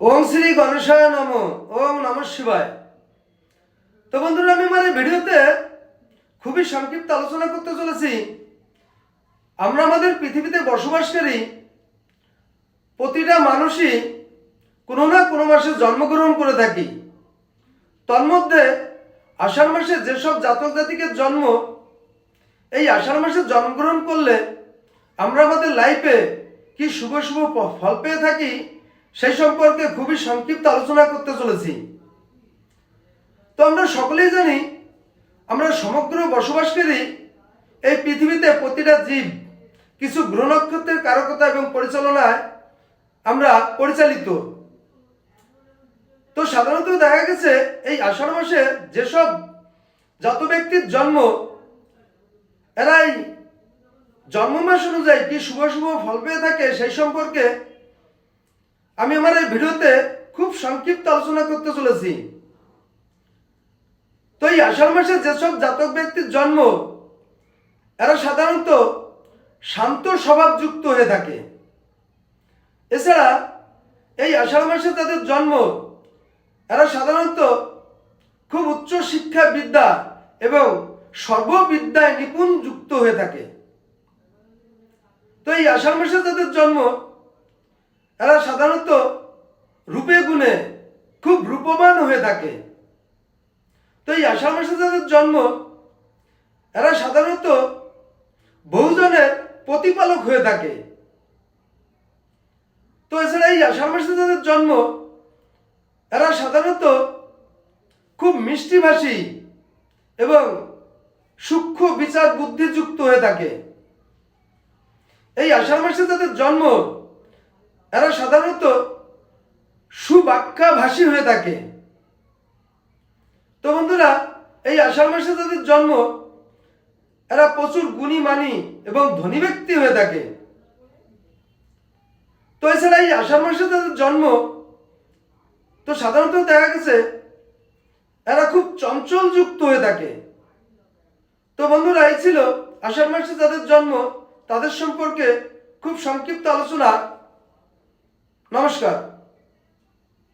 ওম শ্রী গণেশায় নম, ওম নম শিবায়। তো বন্ধুরা, আমি আমার এই ভিডিওতে খুবই সংক্ষিপ্ত আলোচনা করতে চলেছি। আমরা আমাদের পৃথিবীতে বসবাসকারী প্রতিটা মানুষই কোনো না কোনো মাসে জন্মগ্রহণ করে থাকি। তন্মধ্যে আষাঢ় মাসে যেসব জাতক জাতিকের জন্ম, এই আষাঢ় মাসে জন্মগ্রহণ করলে আমরা আমাদের লাইফে কি শুভ শুভ ফল পেয়ে থাকি সেই সম্পর্কে খুবই সংক্ষিপ্ত আলোচনা করতে চলেছি। তো আমরা সকলেই জানি, আমরা সমগ্র বসবাসকারী এই পৃথিবীতে প্রতিটা জীব, কিছু গ্রহ নক্ষত্রের কারকতা এবং পরিচালনায় আমরা পরিচালিত। তো সাধারণত দেখা গেছে, এই আষাঢ় মাসে যেসব যত ব্যক্তির জন্ম, এরাই জন্ম মাস অনুযায়ী কি শুভ শুভ ফল পেয়ে থাকে সেই সম্পর্কে আমি আমার এই ভিডিওতে খুব সংক্ষিপ্ত আলোচনা করতে চলেছি। তো এই আষাঢ় মাসে যেসব জাতক ব্যক্তির জন্ম, এরা সাধারণত শান্ত স্বভাবযুক্ত হয়ে থাকে। এছাড়া এই আষাঢ় মাসে তাদের জন্ম, এরা সাধারণত খুব উচ্চ শিক্ষা বিদ্যা এবং সর্ববিদ্যায় নিপুণ যুক্ত হয়ে থাকে। তো এই আষাঢ় মাসে তাদের জন্ম এরা সাধারণত রূপে গুণে খুব রূপবান হয়ে থাকে। তো এই আষাঢ় যাদের জন্ম, এরা সাধারণত বহুজনের প্রতিপালক হয়ে থাকে। তো এছাড়া এই আষাঢ় মাসে যাদের জন্ম, এরা সাধারণত খুব মিষ্টিভাষী এবং সূক্ষ্ম বিচার বুদ্ধিযুক্ত হয়ে থাকে। এই আষাঢ় মাসে যাদের জন্ম এরা সাধারণত সুবাক্যাভাষী হয়ে থাকে। তো বন্ধুরা, এই আষাঢ় মাসে যাদের জন্ম, এরা প্রচুর গুণী মানি এবং ধনী ব্যক্তি হয়ে থাকে। তো এছাড়া এই আষাঢ় মাসে তাদের জন্ম, তো সাধারণত দেখা গেছে, এরা খুব চঞ্চল যুক্ত হয়ে থাকে। তো বন্ধুরা, এই ছিল আষাঢ় মাসে যাদের জন্ম, তাদের সম্পর্কে খুব সংক্ষিপ্ত আলোচনা। নমস্কার।